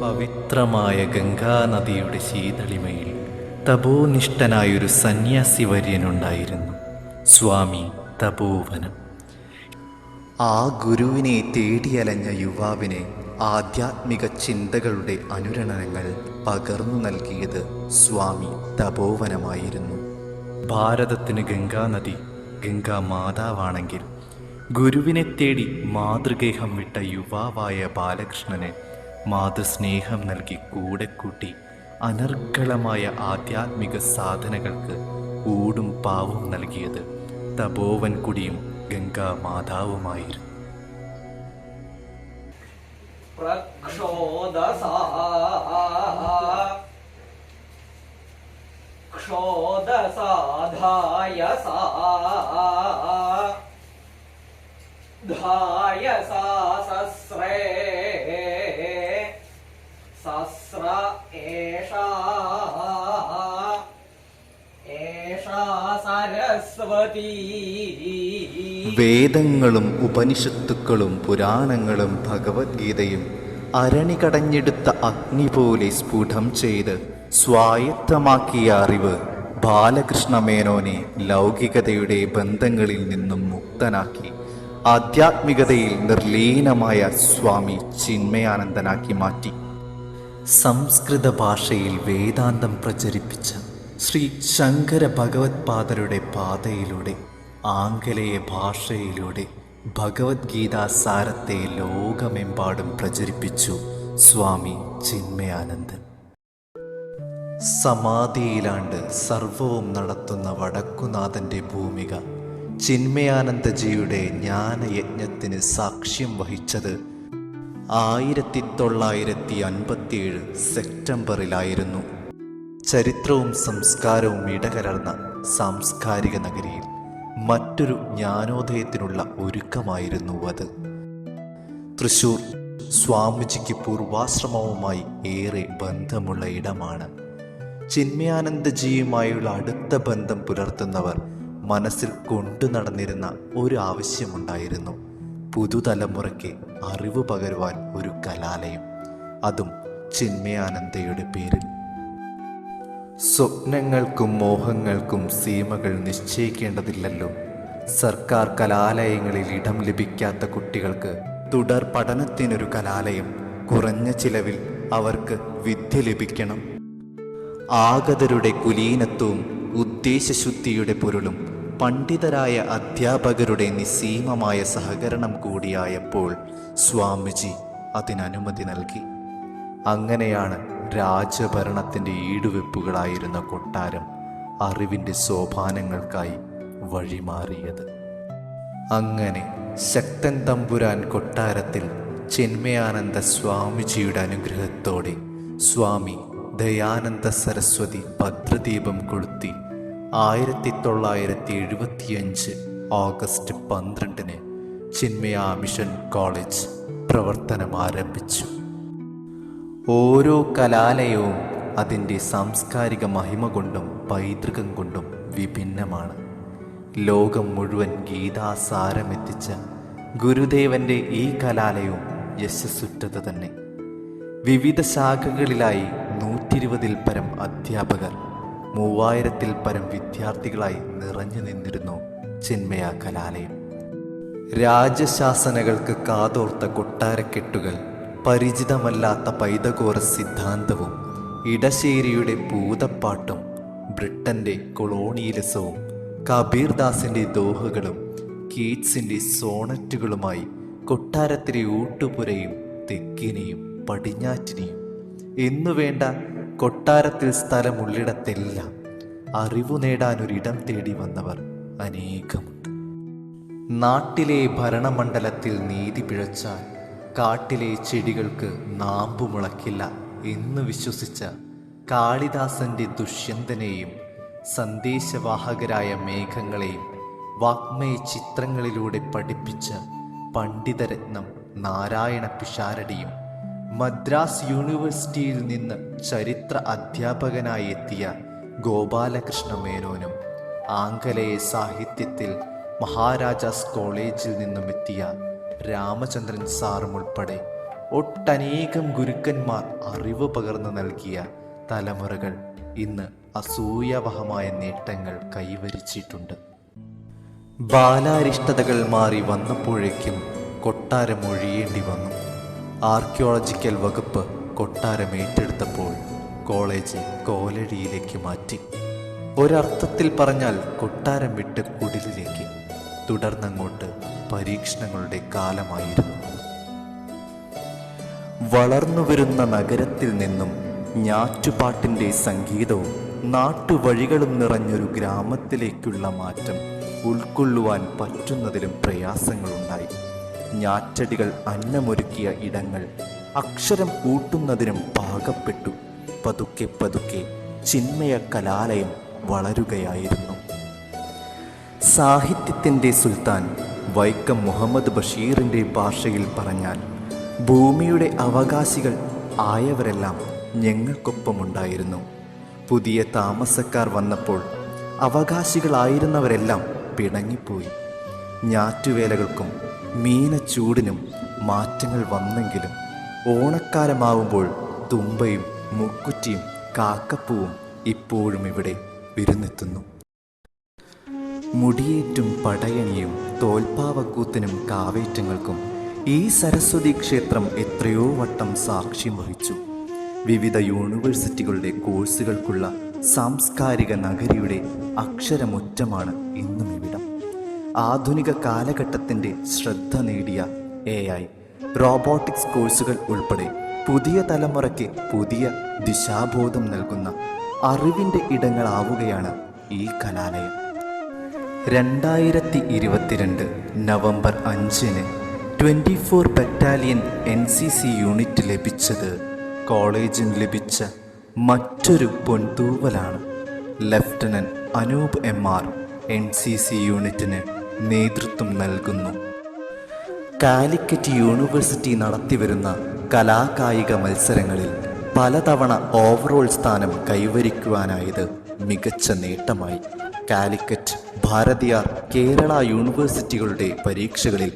പവിത്രമായ ഗംഗാനദിയുടെ ശീതളിമയിൽ തപോനിഷ്ഠനായൊരു സന്യാസി വര്യനുണ്ടായിരുന്നു സ്വാമി തപോവനം. ആ ഗുരുവിനെ തേടിയലഞ്ഞ യുവാവിനെ ആധ്യാത്മിക ചിന്തകളുടെ അനുരണനങ്ങൾ പകർന്നു നൽകിയത് സ്വാമി തപോവനമായിരുന്നു. ഭാരതത്തിന് ഗംഗാനദി ഗംഗാ മാതാവാണെങ്കിൽ ഗുരുവിനെ തേടി മാതൃഗേഹം വിട്ട യുവാവായ ബാലകൃഷ്ണന് മാതൃസ്നേഹം നൽകി കൂടെ കൂട്ടി അനർഗളമായ ആധ്യാത്മിക സാധനകൾക്ക് ഊടും പാവും നൽകിയത് തപോവൻകുടിയും ഗംഗാ മാതാവുമായിരുന്നു ക്ഷോദസാധായ സാ ധായ സസ്ര ഏഷാ വേദങ്ങളും ഉപനിഷത്തുക്കളും പുരാണങ്ങളും ഭഗവത്ഗീതയും അരണി കടഞ്ഞെടുത്ത അഗ്നി പോലെ സ്ഫുടം ചെയ്ത് സ്വായത്തമാക്കിയ അറിവ് ബാലകൃഷ്ണമേനോനെ ലൗകികതയുടെ ബന്ധങ്ങളിൽ നിന്നും മുക്തനാക്കി ആധ്യാത്മികതയിൽ നിർലീനമായ സ്വാമി ചിന്മയാനന്ദനാക്കി മാറ്റി. സംസ്കൃത ഭാഷയിൽ വേദാന്തം പ്രചരിപ്പിച്ച ശ്രീ ശങ്കര ഭഗവത്പാദരുടെ പാതയിലൂടെ ആംഗലേയ ഭാഷയിലൂടെ ഭഗവത്ഗീതാ സാരത്തെ ലോകമെമ്പാടും പ്രചരിപ്പിച്ചു സ്വാമി ചിന്മയാനന്ദൻ. സമാധിയിലാണ്ട് സർവവും നടത്തുന്ന വടക്കുനാഥന്റെ ഭൂമിക ചിന്മയാനന്ദജിയുടെ ജ്ഞാനയജ്ഞത്തിന് സാക്ഷ്യം വഹിച്ചത് ആയിരത്തി തൊള്ളായിരത്തി അൻപത്തിയേഴ് സെപ്റ്റംബറിലായിരുന്നു. ചരിത്രവും സംസ്കാരവും ഇടകലർന്ന സാംസ്കാരിക നഗരിയിൽ മറ്റൊരു ജ്ഞാനോദയത്തിനുള്ള ഒരുക്കമായിരുന്നു അത്. തൃശൂർ സ്വാമിജിക്ക് പൂർവാശ്രമവുമായി ഏറെ ബന്ധമുള്ള ഇടമാണ്. ചിന്മയാനന്ദജിയുമായുള്ള അടുത്ത ബന്ധം പുലർത്തുന്നവർ മനസ്സിൽ കൊണ്ടു നടന്നിരുന്ന ഒരു ആവശ്യമുണ്ടായിരുന്നു. പുതുതലമുറയ്ക്ക് അറിവ് പകരുവാൻ ഒരു കലാലയം. അതും ചിന്മയാനന്ദയുടെ പേരിൽ. സ്വപ്നങ്ങൾക്കും മോഹങ്ങൾക്കും സീമകൾ നിശ്ചയിക്കേണ്ടതില്ലല്ലോ. സർക്കാർ കലാലയങ്ങളിൽ ഇടം ലഭിക്കാത്ത കുട്ടികൾക്ക് തുടർ പഠനത്തിനൊരു കലാലയം കുറഞ്ഞ ചിലവിൽ അവർക്ക് വിദ്യ ലഭിക്കണം. ആഗതരുടെ കുലീനത്വവും ഉദ്ദേശശുദ്ധിയുടെ പൊരുളും പണ്ഡിതരായ അധ്യാപകരുടെ നിസ്സീമമായ സഹകരണം കൂടിയായപ്പോൾ സ്വാമിജി അതിനനുമതി നൽകി. അങ്ങനെയാണ് രാജഭരണത്തിന്റെ ഈടുവെപ്പുകളായിരുന്ന കൊട്ടാരം അറിവിന്റെ സോപാനങ്ങൾക്കായി വഴിമാറിയത്. അങ്ങനെ ശക്തൻ തമ്പുരാൻ കൊട്ടാരത്തിൽ ചിന്മയാനന്ദ സ്വാമിജിയുടെ അനുഗ്രഹത്തോടെ സ്വാമി ദയാനന്ദ സരസ്വതി ഭദ്രദീപം കൊളുത്തി ആയിരത്തി തൊള്ളായിരത്തി എഴുപത്തിയഞ്ച് ഓഗസ്റ്റ് പന്ത്രണ്ടിന് ചിന്മയ മിഷൻ കോളേജ് പ്രവർത്തനം ആരംഭിച്ചു. ഓരോ കലാലയവും അതിന്റെ സാംസ്കാരിക മഹിമ കൊണ്ടും പൈതൃകം കൊണ്ടും വിഭിന്നമാണ്. ലോകം മുഴുവൻ ഗീതാസാരമെത്തിച്ച ഗുരുദേവന്റെ ഈ കലാലയവും യശസ്സുറ്റത് തന്നെ. വിവിധ ശാഖകളിലായി നൂറ്റിരുപതിൽ പരം അധ്യാപകർ മൂവായിരത്തിൽ പരം വിദ്യാർത്ഥികളായി നിറഞ്ഞു നിന്നിരുന്നു ചിന്മയ കലാലയം. രാജശാസനകൾക്ക് കാതോർത്ത കൊട്ടാരക്കെട്ടുകൾ പരിചിതമല്ലാത്ത പൈതകോറ സിദ്ധാന്തവും ഇടശ്ശേരിയുടെ ഭൂതപ്പാട്ടും ബ്രിട്ടന്റെ കൊളോണിയലിസവും കബീർദാസിന്റെ ദോഹകളും കീറ്റ്സിന്റെ സോണറ്റുകളുമായി കൊട്ടാരത്തിലെ ഊട്ടുപുരയും തെക്കിനെയും പടിഞ്ഞാറ്റിനെയും. എന്നുവേണ്ട കൊട്ടാരത്തിൽ സ്ഥലമുള്ളിടത്തെല്ലാം അറിവു നേടാനൊരിടം തേടി വന്നവർ അനേകമുണ്ട്. നാട്ടിലെ ഭരണമണ്ഡലത്തിൽ നീതി പിഴച്ചാൽ കാട്ടിലെ ചെടികൾക്ക് നാമ്പു മുളക്കില്ല എന്ന് വിശ്വസിച്ച കാളിദാസന്റെ ദുഷ്യന്തനെയും സന്ദേശവാഹകരായ മേഘങ്ങളെയും വാഗ്മയ ചിത്രങ്ങളിലൂടെ പഠിപ്പിച്ച പണ്ഡിതരത്നം നാരായണ പിഷാരടിയും മദ്രാസ് യൂണിവേഴ്സിറ്റിയിൽ നിന്ന് ചരിത്ര അധ്യാപകനായി എത്തിയ ഗോപാലകൃഷ്ണ മേനോനും ആംഗലേയ സാഹിത്യത്തിൽ മഹാരാജാസ് കോളേജിൽ നിന്നും എത്തിയ രാമചന്ദ്രൻ സാറും ഉൾപ്പെടെ ഒട്ടനേകം ഗുരുക്കന്മാർ അറിവ് പകർന്നു നൽകിയ തലമുറകൾ ഇന്ന് അസൂയാവഹമായ നേട്ടങ്ങൾ കൈവരിച്ചിട്ടുണ്ട്. ബാലാരിഷ്ടതകൾ മാറി വന്നപ്പോഴേക്കും കൊട്ടാരം ഒഴിയേണ്ടി വന്നു. ആർക്കിയോളജിക്കൽ വകുപ്പ് കൊട്ടാരം ഏറ്റെടുത്തപ്പോൾ കോളേജ് കോലടിയിലേക്ക് മാറ്റി. ഒരർത്ഥത്തിൽ പറഞ്ഞാൽ കൊട്ടാരം വിട്ട് കുടിലിലേക്ക് തുടർന്നങ്ങോട്ട് പരീക്ഷണങ്ങളുടെ കാലമായിരുന്നു. വളർന്നു വരുന്ന നഗരത്തിൽ നിന്നും ഞാറ്റുപാട്ടിന്റെ സംഗീതവും നാട്ടുവഴികളും നിറഞ്ഞൊരു ഗ്രാമത്തിലേക്കുള്ള മാറ്റം ഉൾക്കൊള്ളുവാൻ പറ്റുന്നതിലും പ്രയാസങ്ങളുണ്ടായി. ഞാറ്റടികൾ അന്നമൊരുക്കിയ ഇടങ്ങൾ അക്ഷരം കൂട്ടുന്നതിനും പാകപ്പെട്ടു. പതുക്കെ പതുക്കെ ചിന്മയ കലാലയം വളരുകയായിരുന്നു. സാഹിത്യത്തിന്റെ സുൽത്താൻ വൈക്കം മുഹമ്മദ് ബഷീറിന്റെ ഭാഷയിൽ പറഞ്ഞാൽ ഭൂമിയുടെ അവകാശികൾ ആയവരെല്ലാം ഞങ്ങൾക്കൊപ്പമുണ്ടായിരുന്നു. പുതിയ താമസക്കാർ വന്നപ്പോൾ അവകാശികളായിരുന്നവരെല്ലാം പിണങ്ങിപ്പോയി. ഞാറ്റുവേലകൾക്കും മീനച്ചൂടിനും മാറ്റങ്ങൾ വന്നെങ്കിലും ഓണക്കാലമാവുമ്പോൾ തുമ്പയും മുക്കുറ്റിയും കാക്കപ്പൂവും ഇപ്പോഴും ഇവിടെ വിരുന്നെത്തുന്നു. മുടിയേറ്റും പടയണിയും തോൽപ്പാവക്കൂത്തിനും കാവേറ്റങ്ങൾക്കും ഈ സരസ്വതി ക്ഷേത്രം എത്രയോ വട്ടം സാക്ഷ്യം വഹിച്ചു. വിവിധ യൂണിവേഴ്സിറ്റികളുടെ കോഴ്സുകൾക്കുള്ള സാംസ്കാരിക നഗരിയുടെ അക്ഷരമുറ്റമാണ് ഇന്നും ഇവിടം ആധുനിക കാലഘട്ടത്തിന്റെ ശ്രദ്ധ നേടിയ എ ഐ റോബോട്ടിക്സ് കോഴ്സുകൾ ഉൾപ്പെടെ പുതിയ തലമുറയ്ക്ക് പുതിയ ദിശാബോധം നൽകുന്ന അറിവിന്റെ ഇടങ്ങളാവുകയാണ് ഈ കലാലയം. രണ്ടായിരത്തി ഇരുപത്തിരണ്ട് നവംബർ അഞ്ചിന് twenty four battalion N C C unit ലഭിച്ചത് കോളേജിന് ലഭിച്ച മറ്റൊരു പൊൻതൂവലാണ്. Lieutenant Anoop M R N C C യൂണിറ്റിന് നേതൃത്വം നൽകുന്നു. കാലിക്കറ്റ് യൂണിവേഴ്സിറ്റി നടത്തിവരുന്ന കലാകായിക മത്സരങ്ങളിൽ പലതവണ ഓവറോൾ സ്ഥാനം കൈവരിക്കുവാനായത് മികച്ച നേട്ടമായി. കാലിക്കറ്റ് ഭാരതീയ കേരള യൂണിവേഴ്സിറ്റികളുടെ പരീക്ഷകളിൽ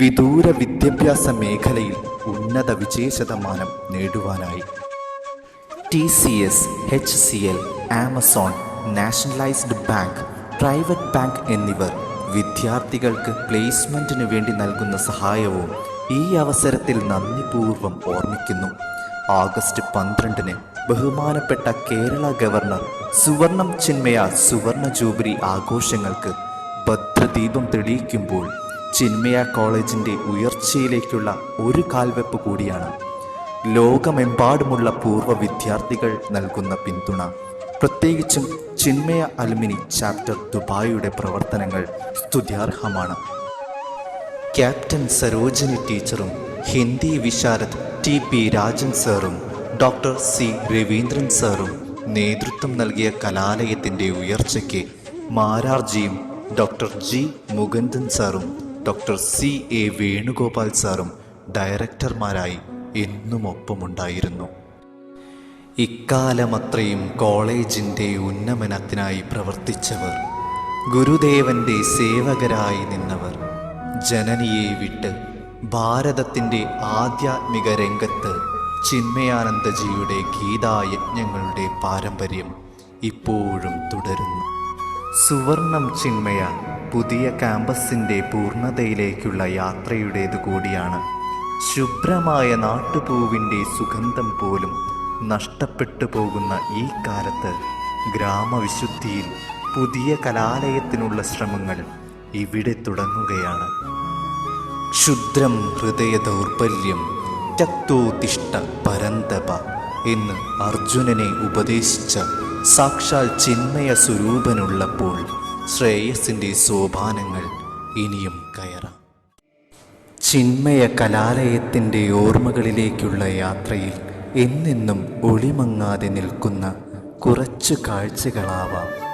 വിദൂര വിദ്യാഭ്യാസ മേഖലയിൽ ഉന്നത വിജയശതമാനം നേടുവാനായി. T C S H C L Amazon nationalised bank private bank എന്നിവർ വിദ്യാർത്ഥികൾക്ക് പ്ലേസ്മെന്റിന് വേണ്ടി നൽകുന്ന സഹായവും ഈ അവസരത്തിൽ നന്ദിപൂർവം ഓർമ്മിക്കുന്നു. ആഗസ്റ്റ് പന്ത്രണ്ടിന് ബഹുമാനപ്പെട്ട കേരള ഗവർണർ സുവർണം ചിന്മയ സുവർണ ജൂബിലി ആഘോഷങ്ങൾക്ക് ഭദ്രദീപം തെളിയിക്കുമ്പോൾ ചിന്മയ കോളേജിന്റെ ഉയർച്ചയിലേക്കുള്ള ഒരു കാൽവെപ്പ് കൂടിയാണ്. ലോകമെമ്പാടുമുള്ള പൂർവ വിദ്യാർത്ഥികൾ നൽകുന്ന പിന്തുണ. പ്രത്യേകിച്ചും ചിന്മയ അലുമിനി ചാപ്റ്റർ ദുബായിയുടെ പ്രവർത്തനങ്ങൾ സ്തുത്യാർഹമാണ്. ക്യാപ്റ്റൻ സരോജിനി ടീച്ചറും ഹിന്ദി വിശാരദ് ടി പി രാജൻ സാറും ഡോക്ടർ സി രവീന്ദ്രൻ സാറും നേതൃത്വം നൽകിയ കലാലയത്തിന്റെ ഉയർച്ചയ്ക്ക് മാരാർജിയും ഡോക്ടർ ജി മുകുന്ദൻ സാറും ഡോക്ടർ സി എ വേണുഗോപാൽ സാറും ഡയറക്ടർമാരായി എന്നും ഒപ്പമുണ്ടായിരുന്നു ഇക്കാലമത്രയും കോളേജിന്റെ ഉന്നമനത്തിനായി പ്രവർത്തിച്ചവർ ഗുരുദേവന്റെ സേവകരായി നിന്നവർ ജനനിയെ വിട്ട് ഭാരതത്തിന്റെ ആധ്യാത്മിക രംഗത്ത് ചിന്മയാനന്ദജിയുടെ ഗീതായജ്ഞങ്ങളുടെ പാരമ്പര്യം ഇപ്പോഴും തുടരുന്നു. സുവർണം ചിന്മയ പുതിയ ക്യാമ്പസിന്റെ പൂർണതയിലേക്കുള്ള യാത്രയുടേതു കൂടിയാണ് ശുഭ്രമായ നാട്ടുപൂവിന്റെ സുഗന്ധം പോലും നഷ്ടപ്പെട്ടു പോകുന്ന ഈ കാലത്ത് ഗ്രാമവിശുദ്ധിയിൽ പുതിയ കലാലയത്തിനുള്ള ശ്രമങ്ങൾ ഇവിടെ തുടങ്ങുകയാണ്. ക്ഷുദ്രം ഹൃദയ ദൗർബല്യം രക്തോതിഷ്ഠ പരന്തപ എന്ന് അർജുനനെ ഉപദേശിച്ച സാക്ഷാൽ ചിന്മയ സ്വരൂപനുള്ളപ്പോൾ ശ്രേയസിന്റെ സോപാനങ്ങൾ ഇനിയും കയറാം. ചിന്മയ കലാലയത്തിന്റെ ഓർമ്മകളിലേക്കുള്ള യാത്രയിൽ എന്നെന്നും ഒളിമങ്ങാതെ നിൽക്കുന്ന കുറച്ച് കാഴ്ചകളാവാം.